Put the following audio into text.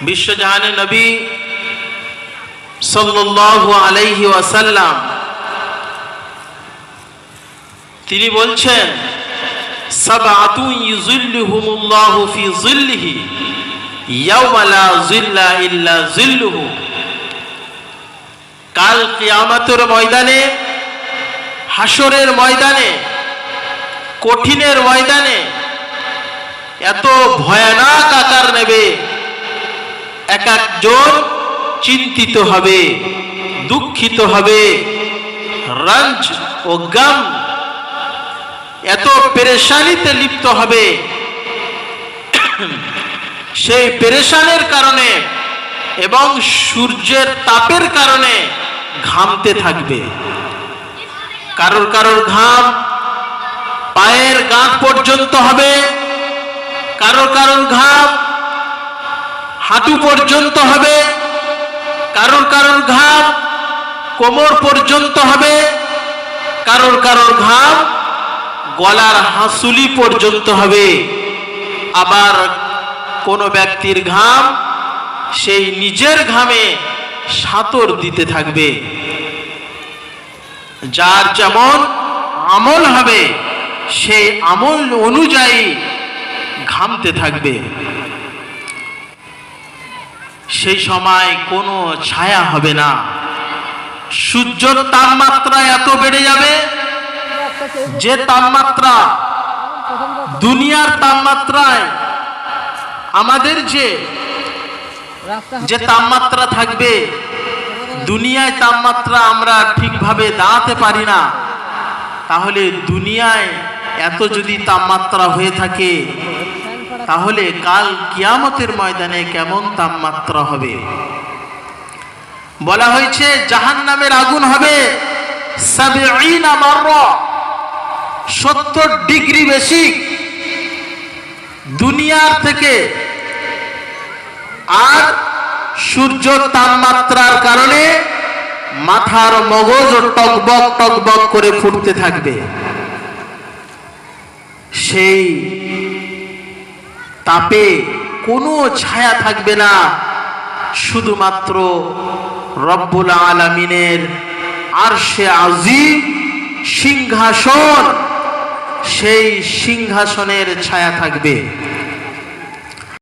বিশ্বজাহানে নবী সাল্লাল্লাহু আলাইহি ওয়াসাল্লাম তিনি বলছেন কাল কিয়ামতের ময়দানে হাসরের ময়দানে, কঠিনের ময়দানে এত ভয়ানক আকার নেবে এক একজন চিন্তিত হবে, দুঃখিত হবে। রঞ্জ ও গম এত পেরেশানিতে লিপ্ত হবে। সেই পেরেশানের কারণে এবং সূর্যের তাপের কারণে ঘামতে থাকবে। কারোর কারোর ঘাম পায়ের গাঁট পর্যন্ত হবে। কারোর কারোর ঘাম হাঁটু পর্যন্ত হবে, কারোর কারোর ঘাম কোমর পর্যন্ত হবে, কারোর কারোর ঘাম গলার হাসুলি পর্যন্ত হবে। আবার কোনো ব্যক্তির ঘাম সেই নিজের ঘামে সাতর দিতে থাকবে। যার যেমন আমল হবে, সেই আমল অনুযায়ী ঘামতে থাকবে। সেই সময় কোনো ছায়া হবে না। সূর্যর তাপমাত্রা এত বেড়ে যাবে যে তাপমাত্রা দুনিয়ার তাপমাত্রায়, আমাদের যে যে তাপমাত্রা থাকবে, দুনিয়ায় তাপমাত্রা আমরা ঠিকভাবে দাঁড়াতে পারি না। তাহলে দুনিয়ায় এত যদি তাপমাত্রা হয়ে থাকে তাহলে কাল কিয়ামতের ময়দানে কেমন তাপমাত্রা হবে? বলা হয়েছে জাহান নামের আগুন হবে সত্তর ডিগ্রি বেশি। দুনিয়ার থেকে আর সূর্য তাপমাত্রার কারণে মাথার মগজ টকবক টকবক করে ফুটতে থাকবে। সেই তাপে কোনো ছায়া থাকবে না। শুধুমাত্র রব্বুল আলমিনের আর সে আজিম সিংহাসন, সেই সিংহাসনের ছায়া থাকবে।